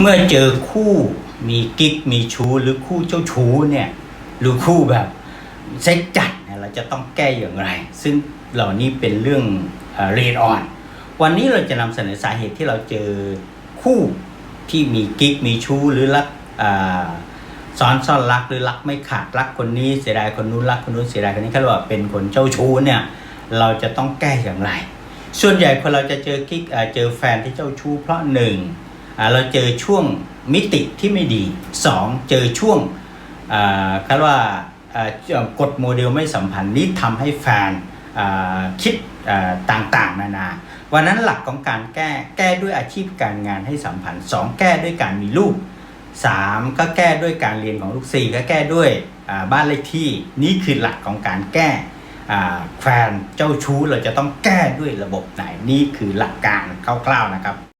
เมื่อเจอคู่มีกิ๊กมีชู้หรือคู่เจ้าชู้เนี่ยหรือคู่แบบเซ็กจัดเนี่ยเราจะต้องแก้อย่างไร ซึ่งเหล่านี้เป็นเรื่องเรียนอ่อน วันนี้เราจะนำเสนอสาเหตุที่เราเจอคู่ที่มีกิ๊กมีชู้หรือรักซ้อนซ่อนรักหรือรักไม่ขาดรักคนนี้เสียดายคนนู้นรักคนนู้นเสียดายคนนี้เขาเรียกว่าเป็นคนเจ้าชู้เนี่ยเราจะต้องแก้อย่างไร ส่วนใหญ่คนเราจะเจอกิ๊กเจอแฟนที่เจ้าชู้เพราะหนึ่ง เราเจอช่วงมิติที่ไม่ดี 2. เจอช่วงอ่าเขาว่ากฎโมเดลไม่สัมพันธ์นี้ทำให้แฟนคิดต่างๆ นานา วันนั้นหลักของการแก้แก้ด้วยอาชีพการงานให้สัมพันธ์ 2. แก้ด้วยการมีลูก 3. ก็แก้ด้วยการเรียนของลูก 4. ก็แก้ด้วยบ้านเลขที่นี่คือหลักของการแก้แฟนเจ้าชู้เราจะต้องแก้ด้วยระบบไหนนี่คือหลักการคร่าวๆนะครับ